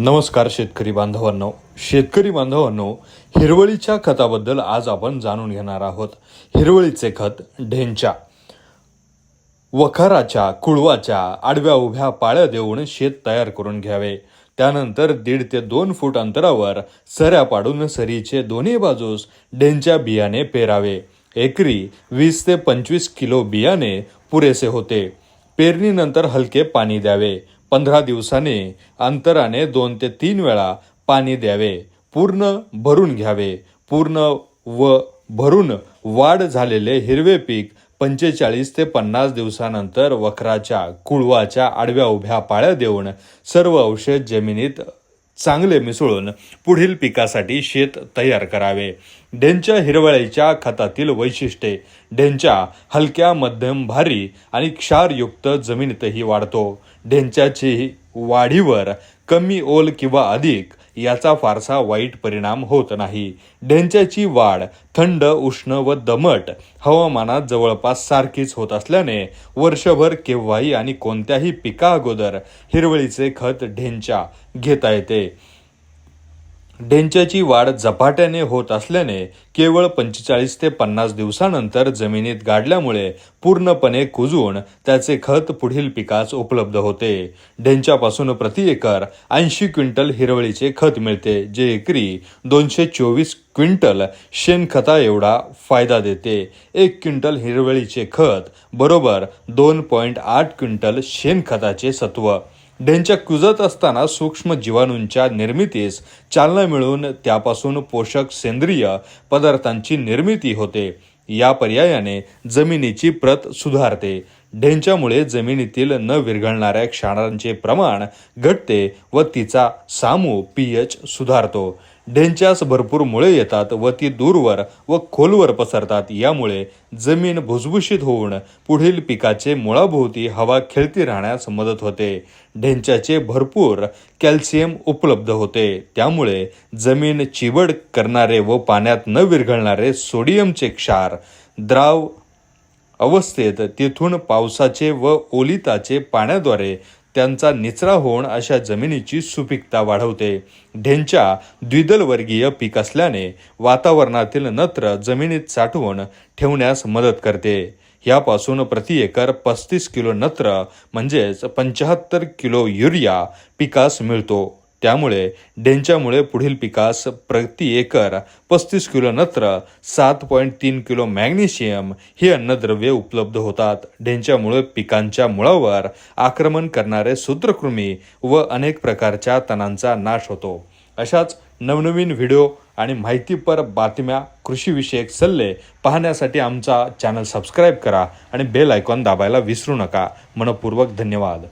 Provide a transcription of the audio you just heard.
नमस्कार शेतकरी बांधवांनो. शेतकरी बांधवांनो हिरवळीच्या खताबद्दल आज आपण जाणून घेणार आहोत. हिरवळीचे खत ढेंच्या वखाराच्या कुळवाच्या आडव्या उभ्या पाळ्या देऊन शेत तयार करून घ्यावे. त्यानंतर दीड ते दोन फूट अंतरावर सऱ्या पाडून सरीचे दोन्ही बाजूस ढेंच्या बियाणे पेरावे. एकरी वीस ते पंचवीस किलो बियाणे पुरेसे होते. पेरणीनंतर हलके पाणी द्यावे. पंधरा दिवसाने अंतराने दोन ते तीन वेळा पाणी द्यावे. पूर्ण भरून घ्यावे. पूर्ण व भरून वाढ झालेले हिरवे पीक पंचेचाळीस ते पन्नास दिवसानंतर वखराच्या कुळवाच्या आडव्या उभ्या पाळ्या देऊन सर्व औषध जमिनीत चांगले मिसळून पुढील पिकासाठी शेत तयार करावे. डेंच्या हिरवळीच्या खतातील वैशिष्ट्ये. ढेंच्या हलक्या मध्यम भारी आणि क्षारयुक्त जमिनीतही वाढतो. ढेंच्याची वाढीवर कमी ओल किंवा अधिक याचा फारसा वाईट परिणाम होत नाही. ढेंच्याची वाढ थंड उष्ण व दमट हवामानात जवळपास सारखीच होत असल्याने वर्षभर केव्हाही आणि कोणत्याही पिका अगोदर हिरवळीचे खत ढेंच्या घेता येते. ढेंच्याची वाढ झपाट्याने होत असल्याने केवळ पंचेचाळीस ते पन्नास दिवसानंतर जमिनीत गाडल्यामुळे पूर्णपणे कुजून त्याचे खत पुढील पिकास उपलब्ध होते. ढेंच्यापासून प्रति एकर ऐंशी क्विंटल हिरवळीचे खत मिळते जे एकरी दोनशे चोवीस क्विंटल शेणखता एवढा फायदा देते. एक क्विंटल हिरवळीचे खत बरोबर दोन पॉईंट आठ क्विंटल शेणखताचे सत्व. ढेंच्या कुजत असताना सूक्ष्म जीवाणूंच्या निर्मितीस चालना मिळून त्यापासून पोषक सेंद्रिय पदार्थांची निर्मिती होते. या पर्यायाने जमिनीची प्रत सुधारते. ढेंच्यामुळे जमिनीतील न विरघळणाऱ्या क्षारांचे प्रमाण घटते व तिचा सामू पीएच सुधारतो. ढेंच्यास भरपूर मुळे येतात व ती दूरवर व खोलवर पसरतात. यामुळे जमीन भुसभुशीत होऊन पुढील पिकाचे मुळाभोवती हवा खेळती राहण्यास मदत होते. ढेंच्याचे भरपूर कॅल्शियम उपलब्ध होते. त्यामुळे जमीन चिवड करणारे व पाण्यात न विरघळणारे सोडियमचे क्षार द्राव अवस्थेत तिथून पावसाचे व ओलिताचे पाण्याद्वारे त्यांचा निचरा होऊन अशा जमिनीची सुपीकता वाढवते. ढेंच्या द्विदलवर्गीय पीक असल्याने वातावरणातील नत्र जमिनीत साठवून ठेवण्यास मदत करते. यापासून प्रति एकर पस्तीस किलो नत्र म्हणजेच पंच्याहत्तर किलो युरिया पिकास मिळतो. त्यामुळे डेंच्यामुळे पुढील पिकास प्रति एकर पस्तीस किलो नत्र सात पॉईंट तीन किलो मॅग्नेशियम ही अन्नद्रव्ये उपलब्ध होतात. डेंच्यामुळे पिकांच्या मुळावर आक्रमण करणारे सूत्रकृमी व अनेक प्रकारच्या तणांचा नाश होतो. अशाच नवनवीन व्हिडिओ आणि माहितीपर बातम्या कृषीविषयक सल्ले पाहण्यासाठी आमचा चॅनल सबस्क्राईब करा आणि बेल आयकॉन दाबायला विसरू नका. मनपूर्वक धन्यवाद.